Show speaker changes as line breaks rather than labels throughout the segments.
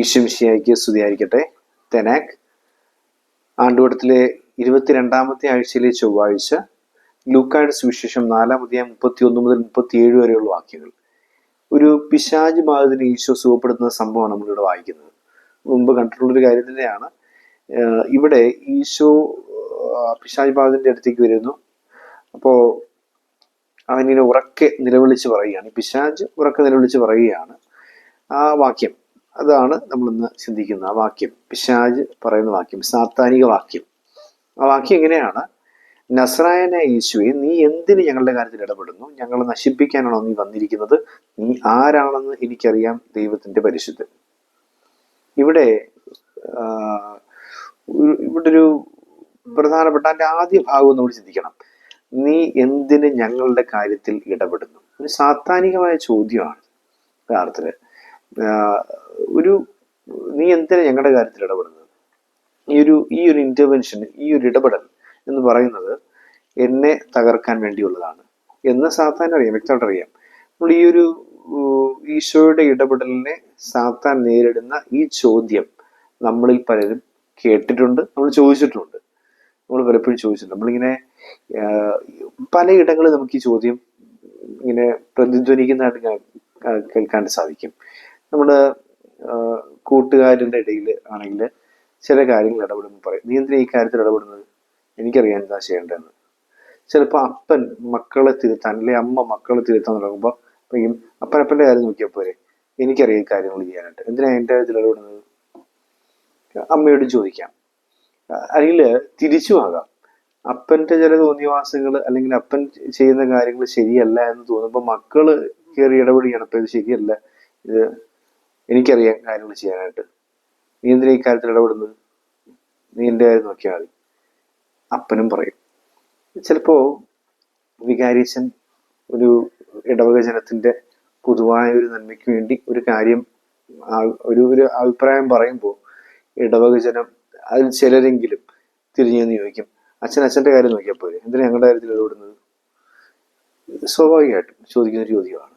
ഈശ്വമിശിയായിക്ക് സ്തുതിയായിരിക്കട്ടെ. തെനാക് ആണ്ടുവടത്തിലെ ഇരുപത്തിരണ്ടാമത്തെ ആഴ്ചയിലെ ചൊവ്വാഴ്ച ലൂക്കായുടെ സുവിശേഷം നാലാമതിയായ അധ്യായം മുപ്പത്തി ഒന്ന് മുതൽ മുപ്പത്തിയേഴ് വരെയുള്ള വാക്യങ്ങൾ. ഒരു പിശാജ് ബാധിതന് ഈശോ സുഖപ്പെടുത്തുന്ന സംഭവമാണ് നമ്മളിവിടെ വായിക്കുന്നത്. മുമ്പ് കണ്ടിട്ടുള്ളൊരു കാര്യം തന്നെയാണ്. ഇവിടെ ഈശോ പിശാജ് ബാധിതന്റെ അടുത്തേക്ക് വരുന്നു. അപ്പോൾ അവനിങ്ങനെ ഉറക്കെ നിലവിളിച്ച് പറയുകയാണ്. പിശാജ് ഉറക്കെ നിലവിളിച്ച് പറയുകയാണ് ആ വാക്യം. അതാണ് നമ്മൾ ഇന്ന് ചിന്തിക്കുന്നത് ആ വാക്യം. പിശാജ് പറയുന്ന വാക്യം സാത്താനിക വാക്യം. ആ വാക്യം എങ്ങനെയാണ്? നസ്രായന യേശുവെ നീ എന്തിന് ഞങ്ങളുടെ കാര്യത്തിൽ ഇടപെടുന്നു? ഞങ്ങൾ നശിപ്പിക്കാനാണോ നീ വന്നിരിക്കുന്നത്? നീ ആരാണെന്ന് എനിക്കറിയാം ദൈവത്തിന്റെ പരിശുദ്ധൻ. ഇവിടെ ഇവിടെ ഒരു പ്രധാനപ്പെട്ട എന്റെ ആദ്യ ഭാഗം നമ്മൾ ചിന്തിക്കണം. നീ എന്തിന് ഞങ്ങളുടെ കാര്യത്തിൽ ഇടപെടുന്നു? ഒരു സാത്താനികമായ ചോദ്യമാണ് യഥാർത്ഥത്തിൽ ആഹ് ഒരു നീ എന്തിനാ ഞങ്ങളുടെ കാര്യത്തിൽ ഇടപെടുന്നത്? ഈ ഒരു ഈ ഒരു ഇന്റർവെൻഷൻ ഈ ഒരു ഇടപെടൽ എന്ന് പറയുന്നത് എന്നെ തകർക്കാൻ വേണ്ടിയുള്ളതാണ്. എന്ന് സാത്താൻ അറിയാം വ്യക്തമായിട്ട് അറിയാം. നമ്മൾ ഈ ഒരു ഈശോയുടെ ഇടപെടലിനെ സാത്താൻ നേരിടുന്ന ഈ ചോദ്യം നമ്മളിൽ പലരും കേട്ടിട്ടുണ്ട് നമ്മൾ ചോദിച്ചിട്ടുണ്ട്. നമ്മൾ പലപ്പോഴും ചോദിച്ചിട്ടുണ്ട്. നമ്മളിങ്ങനെ പലയിടങ്ങളിൽ നമുക്ക് ഈ ചോദ്യം ഇങ്ങനെ പ്രതിധ്വനിക്കുന്നതായിട്ട് കേൾക്കാൻ സാധിക്കും. നമ്മുടെ കൂട്ടുകാരുടെ ഇടയിൽ ആണെങ്കിൽ ചില കാര്യങ്ങൾ ഇടപെടുമ്പോൾ പറയും. നീ എന്തിനാ ഈ കാര്യത്തിൽ ഇടപെടുന്നത്? എനിക്കറിയാൻ എന്താ ചെയ്യേണ്ടതെന്ന്. ചിലപ്പോൾ അപ്പൻ മക്കളെ തിരുത്താൻ അല്ലെ അമ്മ മക്കളെ തിരുത്താൻ തുടങ്ങുമ്പോൾ പറയും അപ്പനപ്പന്റെ കാര്യം നോക്കിയാൽ പോരെ. എനിക്കറിയാം കാര്യങ്ങൾ ചെയ്യാനായിട്ട്. എന്തിനാ എന്റെ കാര്യത്തിൽ ഇടപെടുന്നത്? അമ്മയോട് ചോദിക്കാം. അല്ലെങ്കിൽ തിരിച്ചു ആകാം. അപ്പന്റെ ചില തോന്നിയവാസങ്ങൾ അല്ലെങ്കിൽ അപ്പൻ ചെയ്യുന്ന കാര്യങ്ങൾ ശരിയല്ല എന്ന് തോന്നുമ്പോൾ മക്കൾ കയറി ഇടപെടുകയാണ്. അപ്പം ഇത് ശരിയല്ല. ഇത് എനിക്കറിയാം കാര്യങ്ങൾ ചെയ്യാനായിട്ട്. നീ എന്തിനാ ഈ കാര്യത്തിൽ ഇടപെടുന്നത്? നീ എന്റെ കാര്യം നോക്കിയാൽ മതി. അപ്പനും പറയും. ചിലപ്പോ വികാരിച്ചൻ ഒരു ഇടവക ജനത്തിന്റെ പൊതുവായ ഒരു നന്മയ്ക്ക് വേണ്ടി ഒരു കാര്യം ഒരു ഒരു അഭിപ്രായം പറയുമ്പോൾ ഇടവക ജനം അതിൽ ചിലരെങ്കിലും തിരിഞ്ഞു നിന്ന് ചോദിക്കും അച്ഛൻ അച്ഛന്റെ കാര്യം നോക്കിയാൽ പോരെ? എന്തിനാ ഞങ്ങളുടെ കാര്യത്തിൽ ഇടപെടുന്നത്? സ്വാഭാവികമായിട്ടും ചോദിക്കുന്ന ഒരു ചോദ്യമാണ്.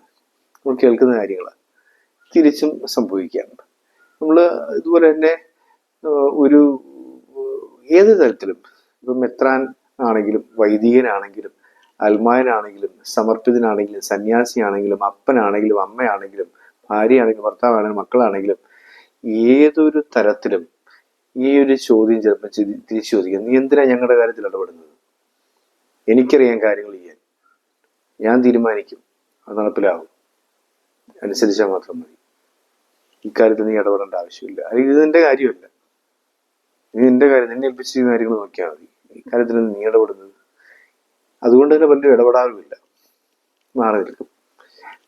നമ്മൾ കേൾക്കുന്ന കാര്യങ്ങളാണ്. തിരിച്ചും സംഭവിക്കാം നമ്മൾ ഇതുപോലെ തന്നെ ഒരു ഏത് തരത്തിലും ഇപ്പം മെത്രാൻ ആണെങ്കിലും വൈദികനാണെങ്കിലും അൽമായനാണെങ്കിലും സമർപ്പിതനാണെങ്കിലും സന്യാസിയാണെങ്കിലും അപ്പനാണെങ്കിലും അമ്മയാണെങ്കിലും ഭാര്യയാണെങ്കിലും ഭർത്താവാണെങ്കിലും മക്കളാണെങ്കിലും ഏതൊരു തരത്തിലും ഈ ഒരു ചോദ്യം ചിലപ്പോൾ തിരിച്ചു ചോദിക്കും. നീ എന്തിനാ ഞങ്ങളുടെ കാര്യത്തിൽ ഇടപെടുന്നത്? എനിക്കറിയാൻ കാര്യങ്ങൾ ചെയ്യാൻ. ഞാൻ തീരുമാനിക്കും. അത് നടപ്പിലാവും. അനുസരിച്ചാൽ മാത്രം മതി. ഇക്കാര്യത്തിൽ നീ ഇടപെടേണ്ട ആവശ്യമില്ല. അല്ലെങ്കിൽ ഇത് നിന്റെ കാര്യമല്ല. നീ നിന്റെ കാര്യം നിന്നെ ഏൽപ്പിച്ച കാര്യങ്ങൾ നോക്കിയാൽ മതി. ഇക്കാര്യത്തിൽ നീ ഇടപെടുന്നത് അതുകൊണ്ട് തന്നെ പലരും ഇടപെടാറുമില്ല. മാറി നിൽക്കും.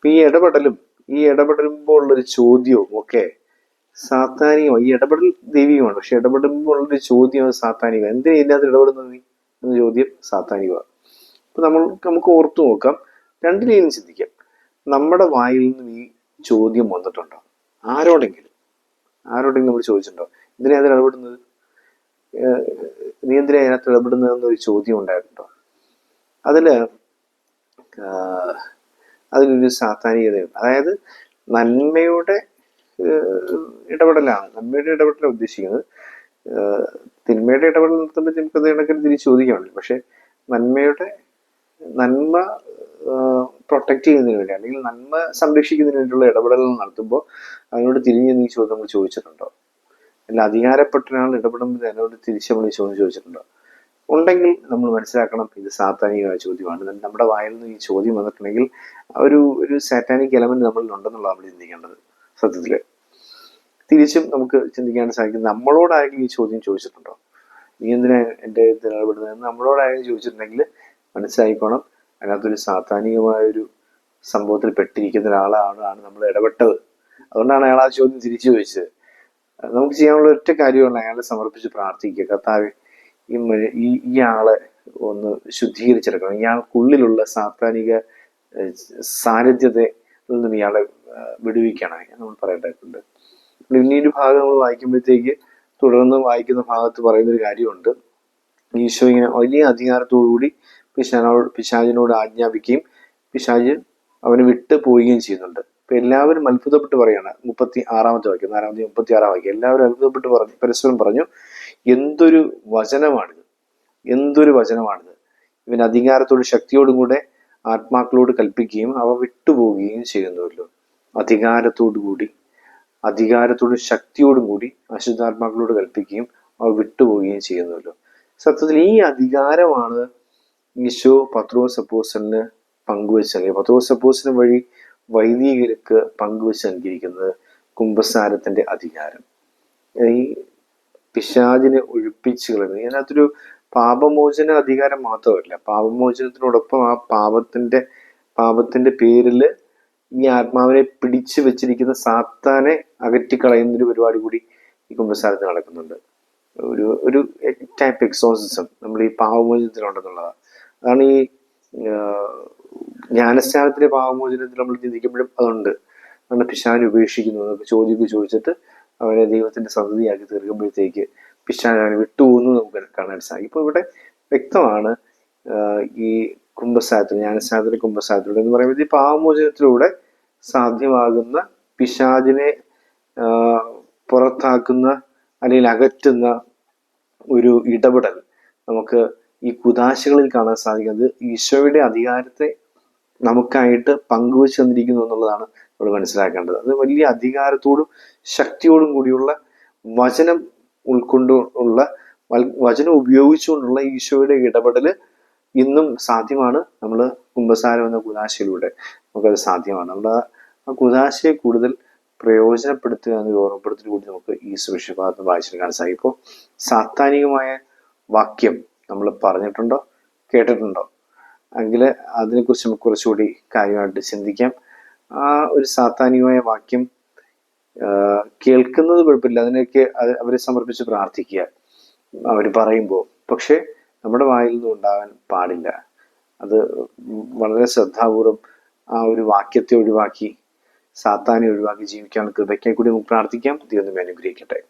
ഈ ഇടപെടലും ഈ ഇടപെടുമ്പോൾ ഉള്ളൊരു ചോദ്യവും ഒക്കെ സാത്താനികമാണ് ഈ ഇടപെടൽ ദൈവികമാണ് പക്ഷെ ഇടപെടുമ്പോൾ ഉള്ളൊരു ചോദ്യം സാത്താനികം. എന്തിനാ ഇതിനകത്ത് ഇടപെടുന്നത് നീ? എന്ന ചോദ്യം സാത്താനികമാണ്. അപ്പൊ നമ്മൾ നമുക്ക് ഓർത്തു നോക്കാം. രണ്ടിനെയും ചിന്തിക്കാം. നമ്മുടെ വായിൽ നിന്നും ഈ ചോദ്യം വന്നിട്ടുണ്ടോ? ആരോടെങ്കിലും? ആരോടെങ്കിലും നമ്മൾ ചോദിച്ചിട്ടുണ്ടോ? ഇതിനെ അതിൽ ഇടപെടുന്നത്? നീ എന്തിനാ അതിനകത്ത് ഇടപെടുന്നത് എന്നൊരു ചോദ്യം ഉണ്ടായിട്ടുണ്ടോ? അതിൽ അതിലൊരു സാത്താനികതയുണ്ട്. അതായത് നന്മയുടെ ഇടപെടലാണ്. നന്മയുടെ ഇടപെടലാണ് ഉദ്ദേശിക്കുന്നത്. തിന്മയുടെ ഇടപെടൽ നടത്തുമ്പോൾ നമുക്കത് കണക്കിന് തിരിച്ച് ചോദിക്കാമല്ലോ പക്ഷെ നന്മയുടെ നന്മ പ്രൊട്ടക്ട് ചെയ്യുന്നതിന് വേണ്ടി അല്ലെങ്കിൽ നന്മ സംരക്ഷിക്കുന്നതിന് വേണ്ടിയുള്ള ഇടപെടലുകൾ നടത്തുമ്പോൾ അതിനോട് തിരിഞ്ഞ് നീ ചോദ്യം നമ്മൾ ചോദിച്ചിട്ടുണ്ടോ? അല്ല അധികാരപ്പെട്ടൊരാൾ ഇടപെടുമ്പോൾ അതിനോട് തിരിച്ച് നമ്മൾ ചോദ്യം ചോദിച്ചിട്ടുണ്ടോ? ഉണ്ടെങ്കിൽ നമ്മൾ മനസ്സിലാക്കണം ഇത് സാത്താനികമായ ചോദ്യമാണ്. നമ്മുടെ വായിൽ നിന്ന് ഈ ചോദ്യം വന്നിട്ടുണ്ടെങ്കിൽ ഒരു ഒരു സാറ്റാനിക് എലമെന്റ് നമ്മളിൽ ഉണ്ടെന്നുള്ളതാണ് നമ്മൾ ചിന്തിക്കേണ്ടത്. സത്യത്തിൽ തിരിച്ചും നമുക്ക് ചിന്തിക്കാൻ സാധിക്കും നമ്മളോട് ആരെങ്കിലും ഈ ചോദ്യം ചോദിച്ചിട്ടുണ്ടോ? നീ എന്തിനാ എന്റെ ഇതിൽ ഇടപെടുന്നത്? എന്ന് നമ്മളോട് ആരെങ്കിലും ചോദിച്ചിട്ടുണ്ടെങ്കിൽ മനസ്സിലായിക്കോണം. അതിനകത്തൊരു സാത്താനികമായ ഒരു സംഭവത്തിൽ പെട്ടിരിക്കുന്ന ഒരാളാണ് ആണ് നമ്മൾ ഇടപെട്ടത്. അതുകൊണ്ടാണ് അയാൾ ആ ചോദ്യം തിരിച്ചു ചോദിച്ചത്. നമുക്ക് ചെയ്യാനുള്ള ഒറ്റ കാര്യമാണ് അയാളെ സമർപ്പിച്ച് പ്രാർത്ഥിക്കുക. കർത്താവ് ഈ ഈ ഇയാളെ ഒന്ന് ശുദ്ധീകരിച്ചെടുക്കണം. ഇയാൾക്കുള്ളിലുള്ള സാത്താനിക സാന്നിധ്യത്തെ നിന്നും ഇയാളെ വിടുവിക്കണം. നമ്മൾ പറയേണ്ടതായിട്ടുണ്ട് പിന്നീട് ഭാഗം നമ്മൾ വായിക്കുമ്പോഴത്തേക്ക് തുടർന്ന് വായിക്കുന്ന ഭാഗത്ത് പറയുന്നൊരു കാര്യമുണ്ട്. ഈശോ ഇങ്ങനെ വലിയ അധികാരത്തോടുകൂടി പിശാനോട് പിശാചിനോട് ആജ്ഞാപിക്കുകയും പിശാജ് അവന് വിട്ട് പോവുകയും ചെയ്യുന്നുണ്ട്. അപ്പൊ എല്ലാവരും അത്ഭുതപ്പെട്ട് പറയാണ്. മുപ്പത്തി ആറാമത്തെ വാക്യം നാലാമത്തെ മുപ്പത്തി ആറാം വാക്യം. എല്ലാവരും അത്ഭുതപ്പെട്ട് പറഞ്ഞു പരസ്പരം പറഞ്ഞു എന്തൊരു വചനമാണിത്. എന്തൊരു വചനമാണിത്. ഇവൻ അധികാരത്തോടും ശക്തിയോടും കൂടെ ആത്മാക്കളോട് കൽപ്പിക്കുകയും അവ വിട്ടുപോവുകയും ചെയ്യുന്നുവല്ലോ. അധികാരത്തോടു കൂടി അധികാരത്തോടും ശക്തിയോടും കൂടി അശുദ്ധാത്മാക്കളോട് കൽപ്പിക്കുകയും അവ വിട്ടുപോവുകയും ചെയ്യുന്നുവല്ലോ. സത്യത്തിൽ ഈ അധികാരമാണ് ഈശോ പത്രോസ് അപ്പോസലിന് പങ്കുവച്ച് നൽകി പത്രോസ് അപ്പോസലിന് വഴി വൈദികർക്ക് പങ്കുവച്ച് നൽകിയിരിക്കുന്നത് കുംഭസാരത്തിന്റെ അധികാരം. ഈ പിശാചിനെ ഒഴിപ്പിച്ചു കളയുന്നത്. ഇതിനകത്തൊരു പാപമോചന അധികാരം മാത്രമല്ല. പാപമോചനത്തിനോടൊപ്പം ആ പാപത്തിന്റെ പാപത്തിന്റെ പേരിൽ ഈ ആത്മാവിനെ പിടിച്ചു വെച്ചിരിക്കുന്ന സാത്താനെ അകറ്റിക്കളയുന്ന ഒരു പരിപാടി കൂടി ഈ കുംഭസാരത്തിൽ നടക്കുന്നുണ്ട്. ഒരു ഒരു ടൈപ്പ് എക്സോസിസം നമ്മൾ ഈ പാവമോചനത്തിലുണ്ടെന്നുള്ളതാണ് അതാണ് ഈ ആഹ്, ജ്ഞാനസ്നാനത്തിന്റെ പാവമോചനത്തിൽ നമ്മൾ ചിന്തിക്കുമ്പോഴും അതുണ്ട്. നമ്മൾ പിശാനെ ഉപേക്ഷിക്കുന്നു എന്നൊക്കെ ചോദ്യമൊക്കെ ചോദിച്ചിട്ട് അവനെ ദൈവത്തിന്റെ സന്തതിയാക്കി തീർക്കുമ്പോഴത്തേക്ക് പിശാൻ അവനെ വിട്ടുപോകുന്നു നമുക്ക് കാണാൻ സാധിക്കും ഇപ്പോൾ ഇവിടെ വ്യക്തമാണ് ഈ കുംഭസാരത്തിൽ ജ്ഞാനസ്നാനത്തിന്റെ കുംഭസാരത്തിലൂടെ എന്ന് പറയുമ്പോൾ ഈ പാവമോചനത്തിലൂടെ സാധ്യമാകുന്ന പിശാചിനെ പുറത്താക്കുന്ന അല്ലെങ്കിൽ അകറ്റുന്ന ഒരു ഇടപെടൽ നമുക്ക് ഈ കുതാശകളിൽ കാണാൻ സാധിക്കുന്നത് ഈശോയുടെ അധികാരത്തെ നമുക്കായിട്ട് പങ്കുവെച്ച് തന്നിരിക്കുന്നു എന്നുള്ളതാണ് നമ്മൾ മനസ്സിലാക്കേണ്ടത്. അത് വലിയ അധികാരത്തോടും ശക്തിയോടും കൂടിയുള്ള വചനം ഉൾക്കൊണ്ടുള്ള വചനം ഉപയോഗിച്ചുകൊണ്ടുള്ള ഈശോയുടെ ഇടപെടൽ ഇന്നും സാധ്യമാണ്. നമ്മൾ കുംഭസാരം എന്ന കുതാശയിലൂടെ നമുക്കത് സാധ്യമാണ്. നമ്മൾ ആ കുദാശയെ കൂടുതൽ പ്രയോജനപ്പെടുത്തുക എന്നൊരു ഓർമ്മപ്പെടുത്തൽ കൂടി നമുക്ക് ഈ സുരക്ഷിതഭാഗത്ത് വായിച്ചെടുക്കാൻ സാധിക്കും. ഇപ്പോൾ സാത്താനികമായ വാക്യം നമ്മൾ പറഞ്ഞിട്ടുണ്ടോ? കേട്ടിട്ടുണ്ടോ? എങ്കിൽ അതിനെക്കുറിച്ച് നമുക്ക് കുറച്ചുകൂടി കാര്യമായിട്ട് ചിന്തിക്കാം. ആ ഒരു സാത്താനികമായ വാക്യം കേൾക്കുന്നത് കുഴപ്പമില്ല. അതിനൊക്കെ അവരെ സമർപ്പിച്ച് പ്രാർത്ഥിക്കുക. അവർ പറയുമ്പോൾ പക്ഷേ നമ്മുടെ വായിൽ നിന്നും ഉണ്ടാകാൻ പാടില്ല. അത് വളരെ ശ്രദ്ധാപൂർവം ആ ഒരു വാക്യത്തെ ഒഴിവാക്കി സാത്താനെ ഒഴിവാക്കി ജീവിക്കാനുള്ള കൃപയ്ക്കായി കൂടി നമുക്ക് പ്രാർത്ഥിക്കാം. ദൈവം അനുഗ്രഹിക്കട്ടെ.